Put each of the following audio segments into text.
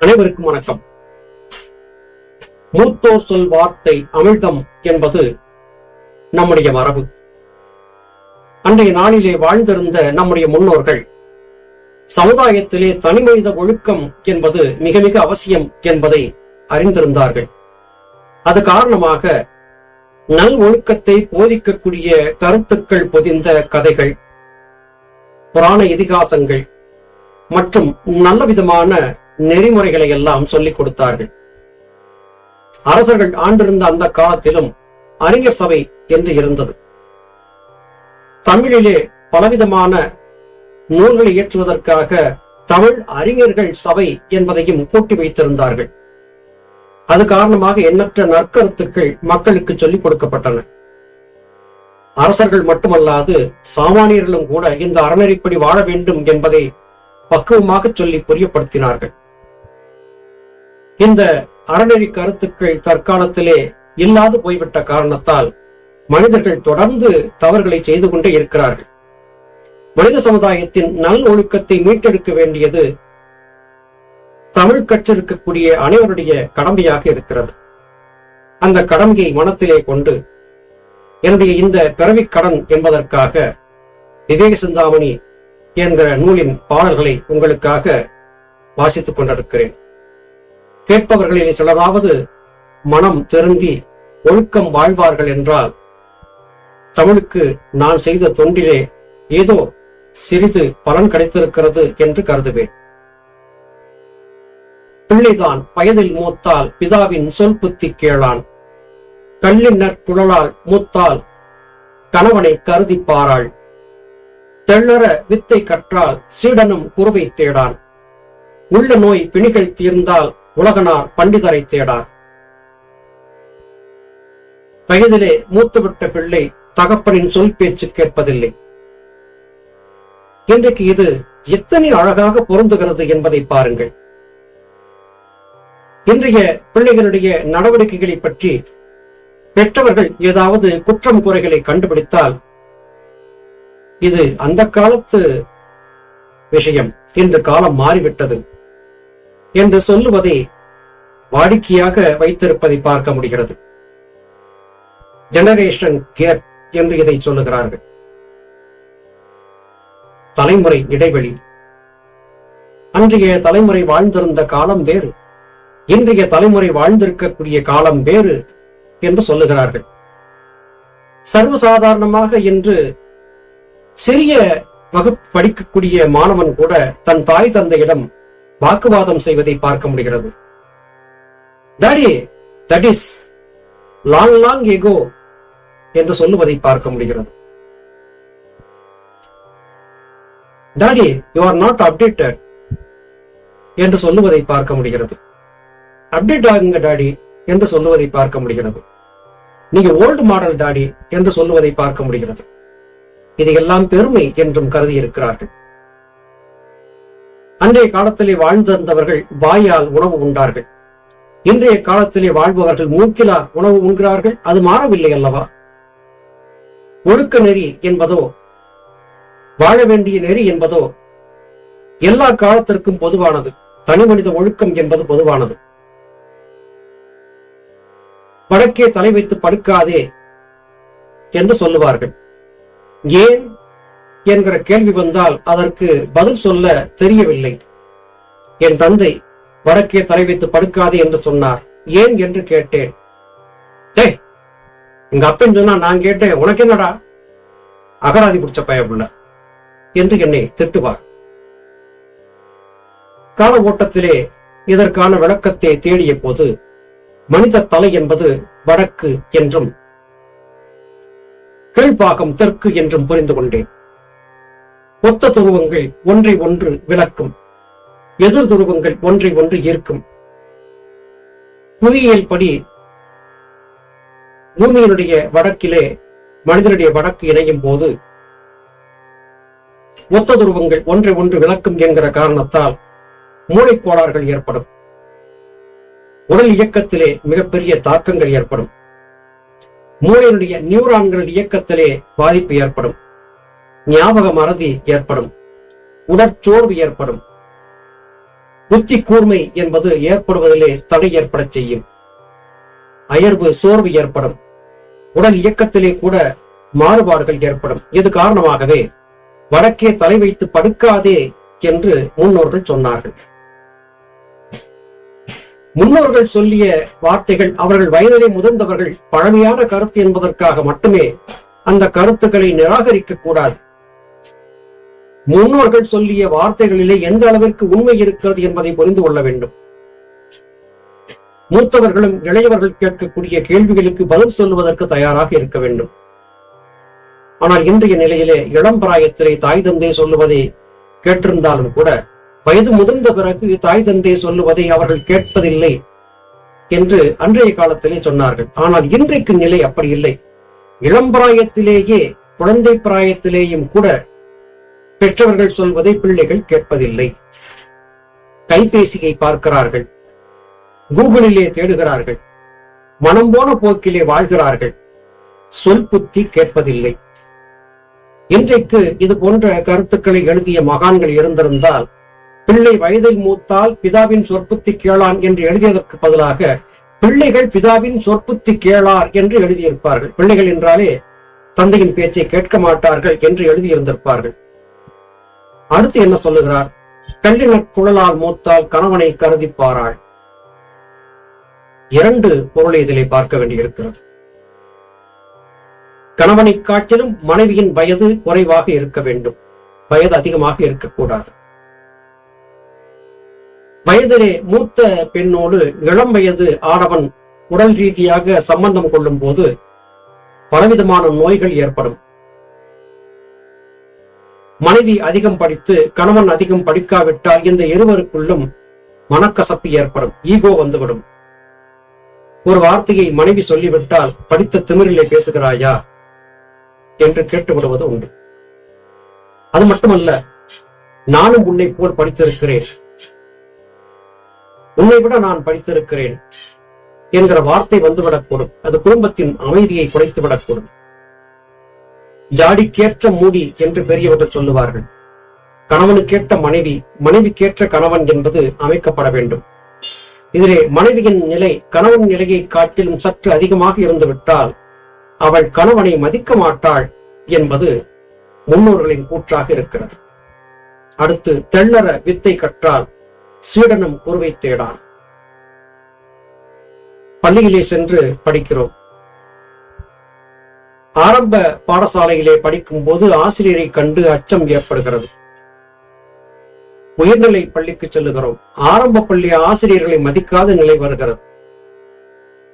அனைவருக்கும் வணக்கம். மூத்தோர் சொல் வார்த்தை அமிழ்தம் என்பது நம்முடைய மரபு. அன்றைய நாளிலே வாழ்ந்திருந்த நம்முடைய முன்னோர்கள் சமுதாயத்திலே தனிமனித ஒழுக்கம் என்பது மிக மிக அவசியம் என்பதை அறிந்திருந்தார்கள். அது காரணமாக நல் ஒழுக்கத்தை போதிக்கக்கூடிய கருத்துக்கள் பொதிந்த கதைகள் புராண இதிகாசங்கள் மற்றும் நல்ல விதமான நெறிமுறைகளை எல்லாம் சொல்லிக் கொடுத்தார்கள். அரசர்கள் ஆண்டிருந்த அந்த காலத்திலும் அறிஞர் சபை என்று இருந்தது. தமிழிலே பலவிதமான நூல்களை இயற்றுவதற்காக தமிழ் அறிஞர்கள் சபை என்பதையும் கூட்டி வைத்திருந்தார்கள். அது காரணமாக எண்ணற்ற நற்கருத்துக்கள் மக்களுக்கு சொல்லிக் கொடுக்கப்பட்டன. அரசர்கள் மட்டுமல்லாது சாமானியர்களும் கூட இந்த அறநெறிப்படி வாழ வேண்டும் என்பதை பக்குவமாக சொல்லி புரியப்படுத்தினார்கள். இந்த அறநெறி கருத்துக்கள் தற்காலத்திலே இல்லாது போய்விட்ட காரணத்தால் மனிதர்கள் தொடர்ந்து தவறுகளை செய்து கொண்டே இருக்கிறார்கள். மனித சமுதாயத்தின் நல் ஒழுக்கத்தை மீட்டெடுக்க வேண்டியது தமிழ் கற்றிருக்கக்கூடிய அனைவருடைய கடமையாக இருக்கிறது. அந்த கடமையை மனத்திலே கொண்டு என்னுடைய இந்த பிறவிக் கடன் என்பதற்காக விவேக சிந்தாமணி என்ற நூலின் பாடல்களை உங்களுக்காக வாசித்துக் கொண்டிருக்கிறேன். கேட்பவர்களில் சிலராவது மனம் திருந்தி ஒழுக்கம் வாழ்வார்கள் என்றால் தமிழுக்கு நான் செய்த தொண்டிலே ஏதோ சிறிது பலன் கிடைத்திருக்கிறது என்று கருதுவேன். பிள்ளைதான் வயதில் மூத்தால் பிதாவின் சொல் புத்தி கேளான். கல்லினர் குழலால் மூத்தால் கணவனை கருதி பாராள். தெள்ளற வித்தை கற்றால் சீடனும் குருவை தேடான். உள்ள நோய் பிணிகள் தீர்ந்தால் உலகனார் பண்டிதரை தேடார். வயதிலே மூத்துவிட்ட பிள்ளை தகப்பனின் சொல் பேச்சு கேட்பதில்லை. இன்றைக்கு இது எத்தனை அழகாக பொருந்துகிறது என்பதை பாருங்கள். இன்றைய பிள்ளைகளுடைய நடவடிக்கைகளை பற்றி பெற்றவர்கள் ஏதாவது குற்றம் குறைகளை கண்டுபிடித்தால் இது அந்த காலத்து விஷயம். இன்று காலம் மாறிவிட்டது. என்று சொல்லுவதை வாடிக்கையாக வைத்திருப்பதை பார்க்க முடிகிறது. ஜெனரேஷன் கேப் என்று இதை சொல்லுகிறார்கள். தலைமுறை இடைவெளி. அன்றைய தலைமுறை வாழ்ந்திருந்த காலம் வேறு. இன்றைய தலைமுறை வாழ்ந்திருக்கக்கூடிய காலம் வேறு என்று சொல்லுகிறார்கள். சர்வசாதாரணமாக இன்று சிறிய வகுப்பு படிக்கக்கூடிய மாணவன் கூட தன் தாய் தந்தையிடம் வாக்குவாதம் செய்வதை பார்க்க முடிகிறது. Daddy that is long long ago என்று சொல்லுவதை பார்க்க முடிகிறது. Daddy you are not updated என்று சொல்லுவதை பார்க்க முடிகிறது. அப்டேட் ஆகுங்க டாடி என்று சொல்லுவதை பார்க்க முடிகிறது. நீங்க ஓல்டு மாடல் டாடி என்று சொல்லுவதை பார்க்க முடிகிறது. இதையெல்லாம் பெருமை என்றும் கருதி இருக்கிறார்கள். அன்றைய காலத்திலே வாழ்ந்திருந்தவர்கள் வாயால் உணவு உண்டார்கள். இன்றைய காலத்திலே வாழ்பவர்கள் மூக்கிலா உணவு உண்கிறார்கள் அது மாறவில்லை அல்லவா? ஒழுக்க நெறி என்பதோ வாழ வேண்டிய நெறி என்பதோ எல்லா காலத்திற்கும் பொதுவானது. தனி மனித ஒழுக்கம் என்பது பொதுவானது. வடக்கே தலை வைத்து படுக்காதே என்று சொல்லுவார்கள். ஏன்? என்கிற கேள்வி வந்தால் அதற்கு பதில் சொல்ல தெரியவில்லை. என் தந்தை வடக்கே தலை வைத்து படுக்காதே என்று சொன்னார். ஏன் என்று கேட்டேன். டே எங்க அப்பன் சொன்னா நான் கேட்டேன். உனக்கு என்னடா? அகராதி பிடிச்ச பயப்புள்ள என்று என்னை திட்டுவார். கால ஓட்டத்திலே இதற்கான விளக்கத்தை தேடிய போது மனித தலை என்பது வடக்கு என்றும் கீழ்பாகம் தெற்கு என்றும் புரிந்து கொண்டேன். ஒத்த துருவங்கள் ஒன்றை ஒன்று விளக்கும். எதிர் துருவங்கள் ஒன்றை ஒன்று ஈர்க்கும். புவியியல் படி பூமியினுடைய வடக்கிலே மனிதனுடைய வடக்கு இணையும் போது ஒத்த துருவங்கள் ஒன்றை ஒன்று விளக்கும் என்கிற காரணத்தால் மூளைக்கோளாறுகள் ஏற்படும். உடல் இயக்கத்திலே மிகப்பெரிய தாக்கங்கள் ஏற்படும். மூளையினுடைய நியூரான்கள் இயக்கத்திலே பாதிப்பு ஏற்படும். ஞாபக மறதி ஏற்படும். உடற்சோர்வு ஏற்படும். புத்தி கூர்மை என்பது ஏற்படுவதிலே தடை ஏற்பட செய்யும். அயர்வு சோர்வு ஏற்படும். உடல் இயக்கத்திலே கூட மாறுபாடுகள் ஏற்படும். இது காரணமாகவே வடக்கே தலை வைத்து படுக்காதே என்று முன்னோர்கள் சொன்னார்கள். முன்னோர்கள் சொல்லிய வார்த்தைகள் அவர்கள் வயதிலே முதிர்ந்தவர்கள் பழமையான கருத்து என்பதற்காக மட்டுமே அந்த கருத்துக்களை நிராகரிக்க கூடாது. முன்னோர்கள் சொல்லிய வார்த்தைகளிலே எந்த அளவிற்கு உண்மை இருக்கிறது என்பதை புரிந்து கொள்ள வேண்டும். மூத்தவர்களும் இளையவர்கள் கேட்கக்கூடிய கேள்விகளுக்கு பதில் சொல்லுவதற்கு தயாராக இருக்க வேண்டும். ஆனால் இன்றைய நிலையிலே இளம் பிராயத்திலே தாய் தந்தை சொல்லுவதை கேட்டிருந்தாலும் கூட வயது முதிர்ந்த பிறகு தாய் தந்தை சொல்லுவதை அவர்கள் கேட்பதில்லை என்று அன்றைய காலத்திலே சொன்னார்கள். ஆனால் இன்றைக்கு நிலை அப்படி இல்லை. இளம் பிராயத்திலேயே குழந்தை பிராயத்திலேயும் கூட பெற்றவர்கள் சொல்வதை பிள்ளைகள் கேட்பதில்லை. கைபேசியை பார்க்கிறார்கள். கூகுளிலே தேடுகிறார்கள். மனம் போன போக்கிலே வாழ்கிறார்கள். சொல் புத்தி கேட்பதில்லை. இன்றைக்கு இது போன்ற கருத்துக்களை எழுதிய மகான்கள் இருந்திருந்தால் பிள்ளை வயதில் மூத்தால் பிதாவின் சொற்புத்தி கேளான் என்று எழுதியதற்கு பதிலாக பிள்ளைகள் பிதாவின் சொற்புத்தி கேளார் என்று எழுதியிருப்பார்கள். பிள்ளைகள் என்றாலே தந்தையின் பேச்சை கேட்க மாட்டார்கள் என்று எழுதியிருந்திருப்பார்கள். அடுத்து என்ன சொல்லுகிறார்? கல்லின குழலால் மூத்தால் கணவனை கருதி பாராள் இரண்டு பொருளை இதிலே பார்க்க வேண்டியிருக்கிறது. கணவனை காட்டிலும் மனைவியின் வயது குறைவாக இருக்க வேண்டும். வயது அதிகமாக இருக்கக்கூடாது. வயதிலே மூத்த பெண்ணோடு இளம் வயது ஆடவன் உடல் ரீதியாக சம்பந்தம் கொள்ளும் போது பலவிதமான நோய்கள் ஏற்படும். மனைவி அதிகம் படித்து கணவன் அதிகம் படிக்காவிட்டால் இந்த இருவருக்குள்ளும் மனக்கசப்பு ஏற்படும் ஈகோ வந்துவிடும். ஒரு வார்த்தையை மனைவி சொல்லிவிட்டால் படித்த திமிரிலே பேசுகிறாயா என்று கேட்டுவிடுவது உண்டு. அது மட்டுமல்ல நானும் உன்னை போல் படித்திருக்கிறேன். உன்னை விட நான் படித்திருக்கிறேன் என்கிற வார்த்தை வந்துவிடக்கூடும். அது குடும்பத்தின் அமைதியை குறைத்து விடக்கூடும் ஜாடிக்கேற்ற மூடி என்று பெரியவர்கள் சொல்லுவார்கள். கணவனுக்கேற்ற மனைவி மனைவிக்கேற்ற கணவன் என்பது அமைக்கப்பட வேண்டும். இதிலே மனைவியின் நிலை கணவன் நிலையை காட்டிலும் சற்று அதிகமாக இருந்துவிட்டால் அவள் கணவனை மதிக்க மாட்டாள் என்பது முன்னோர்களின் கூற்றாக இருக்கிறது. அடுத்து தெள்ளற வித்தை கற்றால் சீடனும் குருவை தேடான். பள்ளியிலே சென்று படிக்கிறோம். ஆரம்ப பாடசாலையிலே படிக்கும் போது ஆசிரியரை கண்டு அச்சம் ஏற்படுகிறது. உயர்நிலை பள்ளிக்கு செல்லுகிறோம். ஆரம்ப பள்ளி ஆசிரியர்களை மதிக்காத நிலை வருகிறது.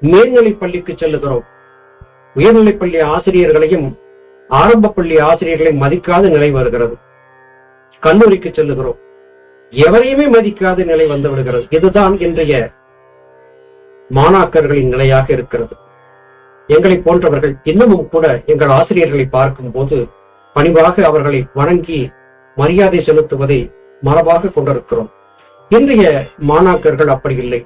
மேல்நிலை பள்ளிக்கு செல்லுகிறோம். உயர்நிலை பள்ளி ஆசிரியர்களையும் ஆரம்ப பள்ளி ஆசிரியர்களை மதிக்காத நிலை வருகிறது. கல்லூரிக்கு செல்லுகிறோம். எவரையுமே மதிக்காத நிலை வந்து விடுகிறது. இதுதான் இன்றைய மாணாக்கர்களின் நிலையாக இருக்கிறது. எங்களை போன்றவர்கள் இன்னமும் கூட எங்கள் ஆசிரியர்களை பார்க்கும் போது பணிவாக அவர்களை வணங்கி மரியாதை செலுத்துவதை மரபாக கொண்டிருக்கிறோம். இன்றைய மாணாக்கர்கள் அப்படி இல்லை.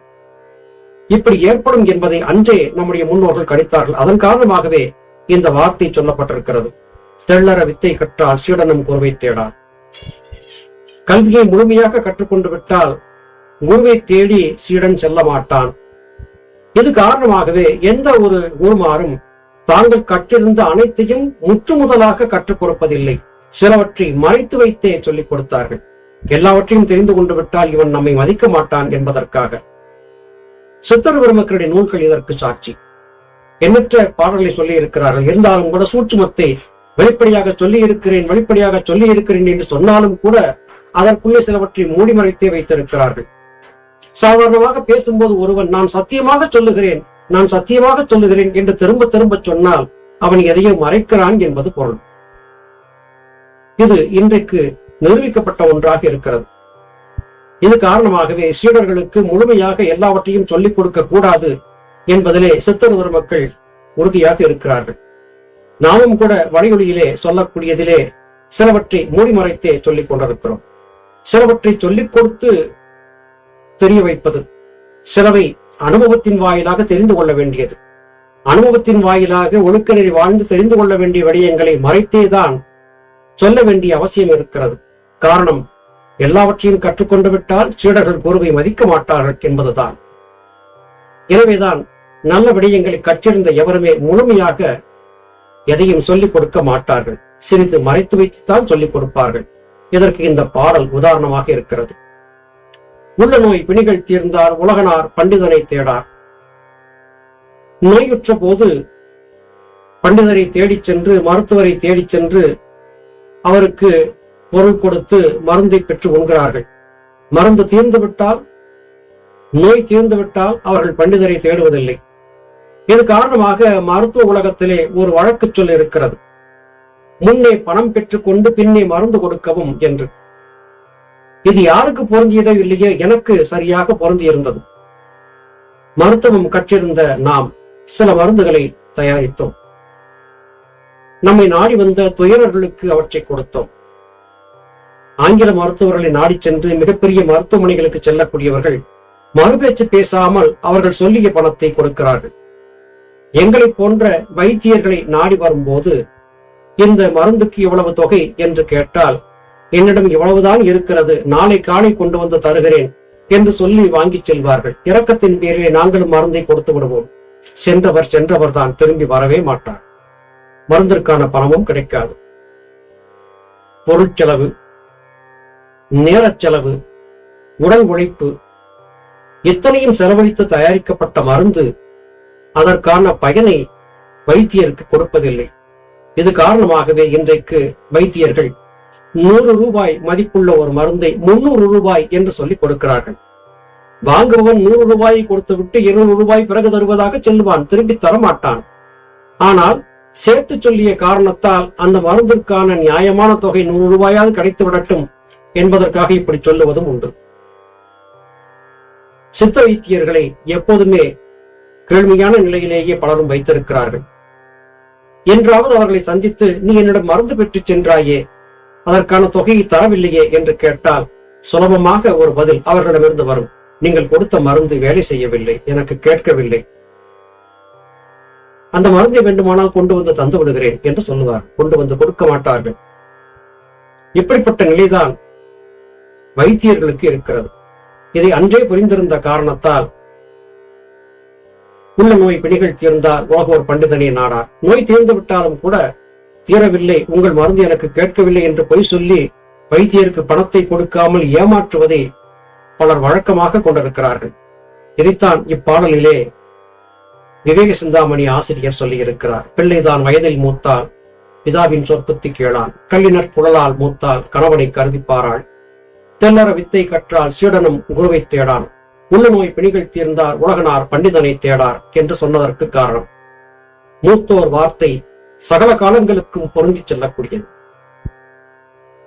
இப்படி ஏற்படும் என்பதை அன்றே நம்முடைய முன்னோர்கள் கணித்தார்கள். அதன் காரணமாகவே இந்த வார்த்தை சொல்லப்பட்டிருக்கிறது. தெள்ளற வித்தை கற்றால் சீடனும் குருவை தேடார். கல்வியை முழுமையாக கற்றுக்கொண்டு விட்டால் குருவை தேடி சீடன் செல்ல மாட்டான். இது காரணமாகவே எந்த ஒரு குருமாரும் தாங்கள் கற்றிருந்த அனைத்தையும் முற்றுமுதலாக கற்றுக் கொடுப்பதில்லை. சிலவற்றை மறைத்து வைத்தே சொல்லிக் கொடுத்தார்கள். எல்லாவற்றையும் தெரிந்து கொண்டு விட்டால் இவன் நம்மை மதிக்க மாட்டான் என்பதற்காக. சித்தர் பெருமக்களுடைய நூல்கள் இதற்கு சாட்சி. எண்ணற்ற பாடல்களை சொல்லி இருக்கிறார்கள் இருந்தாலும் கூட சூட்சுமத்தை வெளிப்படையாக சொல்லி இருக்கிறேன் வெளிப்படையாக சொல்லி இருக்கிறேன் என்று சொன்னாலும் கூட அதற்குள்ளே சிலவற்றை மூடி மறைத்தே வைத்திருக்கிறார்கள். சாதாரணமாக பேசும்போது ஒருவன் நான் சத்தியமாக சொல்லுகிறேன் நான் சத்தியமாக சொல்லுகிறேன் என்று திரும்ப திரும்ப சொன்னால் அவன் எதையோ மறைக்கிறான் என்பது பொருள். இது இன்றைக்கு நிரூபிக்கப்பட்ட ஒன்றாக இருக்கிறது. இது காரணமாகவே சீடர்களுக்கு முழுமையாக எல்லாவற்றையும் சொல்லிக் கொடுக்க கூடாது என்பதிலே சித்தருவர் மக்கள் உறுதியாக இருக்கிறார்கள். நாமும் கூட வழியொலியிலே சொல்லக்கூடியதிலே சிலவற்றை மூடி மறைத்தே சொல்லிக் கொண்டிருக்கிறோம். சிலவற்றை சொல்லிக் கொடுத்து தெரிய வைப்பது. சிலவை அனுபவத்தின் வாயிலாக தெரிந்து கொள்ள வேண்டியது. அனுபவத்தின் வாயிலாக ஒழுக்கநெறி வாழ்ந்து தெரிந்து கொள்ள வேண்டிய விடயங்களை மறைத்தேதான் சொல்ல வேண்டிய அவசியம் இருக்கிறது. காரணம் எல்லாவற்றையும் கற்றுக்கொண்டு விட்டால் சீடர்கள் குருவை மதிக்க மாட்டார்கள் என்பதுதான். எனவேதான் நல்ல விடயங்களை கற்றிருந்த எவருமே முழுமையாக எதையும் சொல்லிக் கொடுக்க மாட்டார்கள். சிறிது மறைத்து வைத்துத்தான் சொல்லிக் கொடுப்பார்கள். இதற்கு இந்த பாடல் உதாரணமாக இருக்கிறது. உள்ள நோய் பிணிகள் தீர்ந்தார் உலகனார் பண்டிதனை தேடார். நோயுற்ற போது பண்டிதரை தேடிச் சென்று மருத்துவரை தேடிச் சென்று அவருக்கு பொருள் கொடுத்து மருந்தை பெற்று உண்கிறார்கள் மருந்து தீர்ந்துவிட்டால் நோய் தீர்ந்துவிட்டால் அவர்கள் பண்டிதரை தேடுவதில்லை. இது காரணமாக மருத்துவ உலகத்திலே ஒரு வழக்கு சொல் இருக்கிறது. முன்னே பணம் பெற்றுக்கொண்டு பின்னே மருந்து கொடுக்கவும் என்று. இது யாருக்கு பொருந்தியதோ இல்லையோ எனக்கு சரியாக பொருந்தியிருந்தது. மருத்துவம் கற்றிருந்த நாம் சில மருந்துகளை தயாரித்தோம். நம்மை நாடி வந்த துயரர்களுக்கு அவற்றை கொடுத்தோம். ஆங்கில மருத்துவர்களை நாடி சென்று மிகப்பெரிய மருத்துவமனைகளுக்கு செல்லக்கூடியவர்கள் மறுபேச்சு பேசாமல் அவர்கள் சொல்லிய பணத்தை கொடுக்கிறார்கள். எங்களை போன்ற வைத்தியர்களை நாடி வரும்போது இந்த மருந்துக்கு இவ்வளவு தொகை என்று கேட்டால் என்னிடம் இவ்வளவுதான் இருக்கிறது நாளை காலை கொண்டு வந்து தருகிறேன் என்று சொல்லி வாங்கிச் செல்வார்கள். இரக்கத்தின் பேரிலே நாங்களும் மருந்தை கொடுத்து விடுவோம். சென்றவர் சென்றவர் தான் திரும்பி வரவே மாட்டார். மருந்திற்கான பணமும் கிடைக்காது. பொருட்செலவு நேரச் செலவு உடல் உழைப்பு இத்தனையும் செலவழித்து தயாரிக்கப்பட்ட மருந்து அதற்கான பயனை வைத்தியருக்கு கொடுப்பதில்லை. இது காரணமாகவே இன்றைக்கு வைத்தியர்கள் நூறு ரூபாய் மதிப்புள்ள ஒரு மருந்தை முன்னூறு ரூபாய் என்று சொல்லி கொடுக்கிறார்கள். வாங்குபவன் நூறு ரூபாயை கொடுத்து விட்டு இருநூறு ரூபாய் பிறகு தருவதாக செல்வான் திரும்பி தரமாட்டான். ஆனால் சேர்த்து சொல்லிய காரணத்தால் அந்த மருந்திற்கான நியாயமான தொகை நூறு ரூபாயாவது கிடைத்து விடட்டும் என்பதற்காக இப்படி சொல்லுவதும் உண்டு. சித்த வைத்தியர்களை எப்போதுமே கேள்வியான நிலையிலேயே பலரும் வைத்திருக்கிறார்கள். என்றாவது அவர்களை சந்தித்து நீ என்னிடம் மருந்து பெற்று சென்றாயே அதற்கான தொகையை தரவில்லையே என்று கேட்டால் சுலபமாக ஒரு பதில் அவர்களிடமிருந்து வரும். நீங்கள் கொடுத்த மருந்து வேலை செய்யவில்லை எனக்கு கேட்கவில்லை. அந்த மருந்தை வேண்டுமானால் கொண்டு வந்து தந்து விடுகிறேன் என்று சொல்லுவார். கொண்டு வந்து கொடுக்க மாட்டார்கள். இப்படிப்பட்ட நிலைதான் வைத்தியர்களுக்கு இருக்கிறது. இதை அன்றே புரிந்திருந்த காரணத்தால் உள்ள நோய் பிணிகள் தீர்ந்தார். ஒரு பண்டிதனை நாடார். நோய் தீர்ந்து விட்டாலும் கூட தீரவில்லை உங்கள் மருந்து எனக்கு கேட்கவில்லை என்று பொய் சொல்லி வைத்தியருக்கு பணத்தை கொடுக்காமல் ஏமாற்றுவதை பலர் வழக்கமாக கொண்டிருக்கிறார்கள். இதைத்தான் இப்பாடலிலே விவேக சிந்தாமணி ஆசிரியர் சொல்லியிருக்கிறார். பிள்ளைதான் வயதில் மூத்தால் பிதாவின் சொற்புத்தி கேளான். கல்லினர் புழலால் மூத்தால் கணவனை கருதிப்பாராள். தெல்லற வித்தை கற்றால் சீடனும் குருவை தேடான். உள்ள நோய் பிணிகள் தீர்ந்தார் உலகனார் பண்டிதனை தேடார் என்று சொன்னதற்கு காரணம். மூத்தோர் வார்த்தை சகல காலங்களுக்கும் பொருந்தி செல்லக்கூடியது.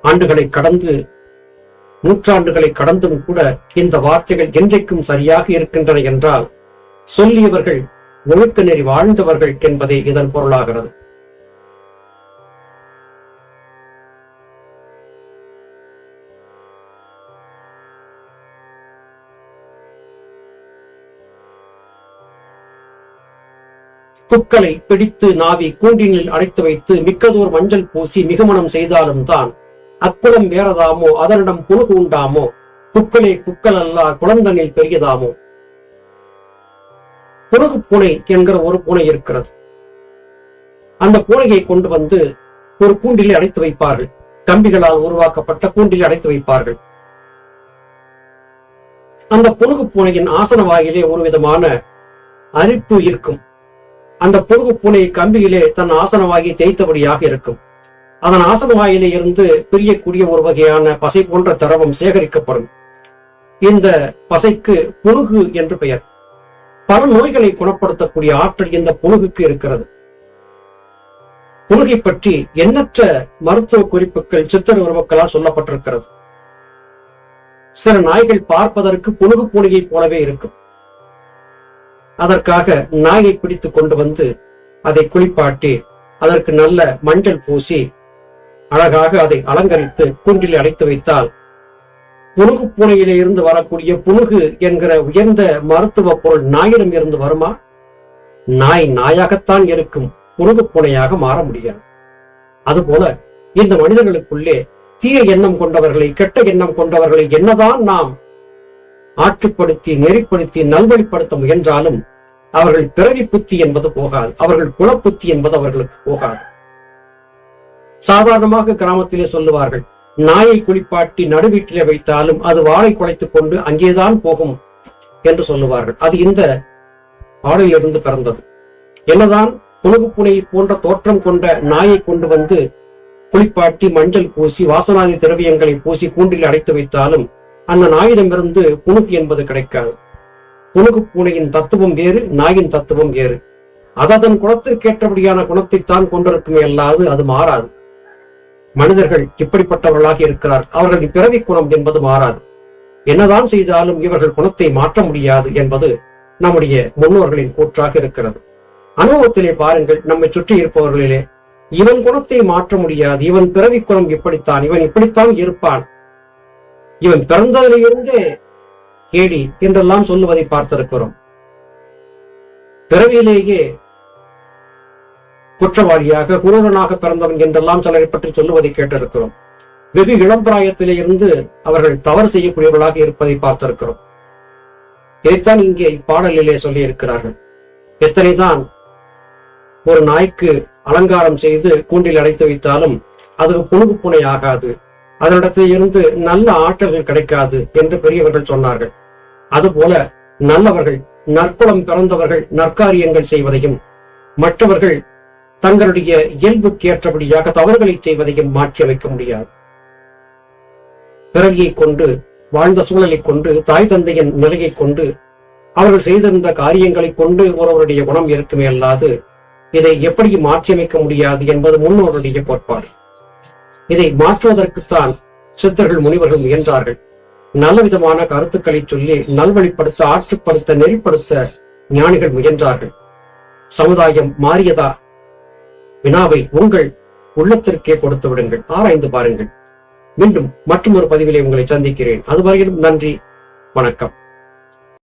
ஆண்டுகளை கடந்து நூற்றாண்டுகளை கடந்தும் கூட இந்த வார்த்தைகள் என்றைக்கும் சரியாக இருக்கின்றன என்றால் சொல்லியவர்கள் ஒழுக்க நெறி வாழ்ந்தவர்கள் என்பதே இதன் பொருளாகிறது. குக்களை பிடித்து நாவி கூண்டினில் அடைத்து வைத்து மிக்கதோர் மஞ்சள் பூசி மிகமணம் செய்தாலும் தான் அக்குளம் வேறதாமோ அதனிடம் புழுகு உண்டாமோ? புக்களே புக்கள் அல்லா குழந்தனில் பெரியதாமோ? புழுகு பூனை என்கிற ஒரு பூனை இருக்கிறது. அந்த பூனையை கொண்டு வந்து ஒரு கூண்டிலே அடைத்து வைப்பார்கள். கம்பிகளால் உருவாக்கப்பட்ட கூண்டிலே அடைத்து வைப்பார்கள். அந்த புழுகு பூனையின் ஆசன வாயிலே ஒரு விதமான அரிப்பு இருக்கும். அந்த புழுகு பூனை கம்பியிலே தன் ஆசனவாகி தேய்த்தபடியாக இருக்கும். அதன் ஆசன வாயிலே இருந்து பிரியக்கூடிய ஒரு வகையான பசை போன்ற திரவம் சேகரிக்கப்படும். இந்த பசைக்கு புழுகு என்று பெயர். பல நோய்களை குணப்படுத்தக்கூடிய ஆற்றல் இந்த புழுகுக்கு இருக்கிறது. புழுகை பற்றி எண்ணற்ற மருத்துவ குறிப்புகள் சித்தர் உருவக்களால் சொல்லப்பட்டிருக்கிறது. சில நாய்கள் பார்ப்பதற்கு புழுகு பூனையை போலவே இருக்கும். அதற்காக நாயை பிடித்து கொண்டு வந்து அதை குளிப்பாட்டி அதற்கு நல்ல மஞ்சள் பூசி அழகாக அதை அலங்கரித்து கூண்டில் அடைத்து வைத்தால் புனுகு பூனையிலே இருந்து வரக்கூடிய புனுகு என்கிற உயர்ந்த மருத்துவ பொருள் நாயிடம் இருந்து வருமா? நாய் நாயாகத்தான் இருக்கும் புனுகு பூனையாக மாற முடியாது. அதுபோல இந்த மனிதர்களுக்குள்ளே தீய எண்ணம் கொண்டவர்களை கெட்ட எண்ணம் கொண்டவர்களை என்னதான் நாம் ஆற்றுப்படுத்தி நெறிப்படுத்தி நல்வழிப்படுத்த முயன்றாலும் அவர்கள் பிறவி புத்தி என்பது போகாது. அவர்கள் குலப்புத்தி என்பது அவர்களுக்கு போகாது. சாதாரணமாக கிராமத்திலே சொல்லுவார்கள் நாயை குளிப்பாட்டி நடுவீட்டிலே வைத்தாலும் அது வாழை குலைத்துக் கொண்டு அங்கேதான் போகும் என்று சொல்லுவார்கள். அது இந்த பாடலிலிருந்து பிறந்தது. என்னதான் புனுகு புனை போன்ற தோற்றம் கொண்ட நாயை கொண்டு வந்து குளிப்பாட்டி மஞ்சள் பூசி வாசனாதி திரவியங்களை பூசி கூண்டில் அடைத்து வைத்தாலும் அந்த நாயிடமிருந்து புனுகு என்பது கிடைக்காது. புனுகு பூனையின் தத்துவம் வேறு நாயின் தத்துவம் வேறு. அதன் குணத்திற்கேற்றபடியான குணத்தைத்தான் கொண்டிருக்குமே அல்லாது அது மாறாது. மனிதர்கள் இப்படிப்பட்டவர்களாக இருக்கிறார். அவர்களின் பிறவி குணம் என்பது மாறாது. என்னதான் செய்தாலும் இவர்கள் குணத்தை மாற்ற முடியாது என்பது நம்முடைய முன்னோர்களின் கூற்றாக இருக்கிறது. அனுபவத்திலே பாருங்கள் நம்மை சுற்றி இருப்பவர்களிலே இவன் குணத்தை மாற்ற முடியாது இவன் பிறவி குணம் இப்படித்தான் இவன் இப்படித்தான் இருப்பான். இவன் பிறந்ததிலிருந்தே கேடி என்றெல்லாம் சொல்லுவதை பார்த்திருக்கிறோம். பிறவியிலேயே குற்றவாளியாக குரூரனாக பிறந்தவன் என்றெல்லாம் சிலரை பற்றி சொல்லுவதை கேட்டிருக்கிறோம். வெகு இளம்பிராயத்திலே இருந்து அவர்கள் தவறு செய்யக்கூடியவர்களாக இருப்பதை பார்த்திருக்கிறோம். இதைத்தான் இங்கே இப்பாடலிலே சொல்லி இருக்கிறார்கள் எத்தனைதான் ஒரு நாய்க்கு அலங்காரம் செய்து கூண்டில் அடைத்து வைத்தாலும் அது புணுகு புனை ஆகாது. அதனிடத்தில் இருந்து நல்ல ஆற்றல்கள் கிடைக்காது என்று பெரியவர்கள் சொன்னார்கள். அதுபோல நல்லவர்கள் நற்குலம் பிறந்தவர்கள் நற்காரியங்கள் செய்வதையும் மற்றவர்கள் தங்களுடைய இயல்புக்கு ஏற்றபடியாக தவறுகளை செய்வதையும் மாற்றி அமைக்க முடியாது. பிறவியை கொண்டு வாழ்ந்த சூழலை கொண்டு தாய் தந்தையின் நிலையை கொண்டு அவர்கள் செய்திருந்த காரியங்களை கொண்டு ஒருவருடைய குணம் இருக்குமே அல்லாது இதை எப்படி மாற்றியமைக்க முடியாது என்பது முன்னோருடைய கோட்பாடு. இதை மாற்றுவதற்குத்தான் சித்தர்கள் முனிவர்கள் முயன்றார்கள். நல்ல விதமான கருத்துக்களை சொல்லி நல்வழிப்படுத்த ஆற்றுப்படுத்த நெறிப்படுத்த ஞானிகள் முயன்றார்கள். சமுதாயம் மாறியதா? வினாவை உங்கள் உள்ளத்திற்கே கொடுத்து விடுங்கள். ஆராய்ந்து பாருங்கள். மீண்டும் மற்றொரு பதிவிலே உங்களை சந்திக்கிறேன். அதுவரையிலும் நன்றி வணக்கம்.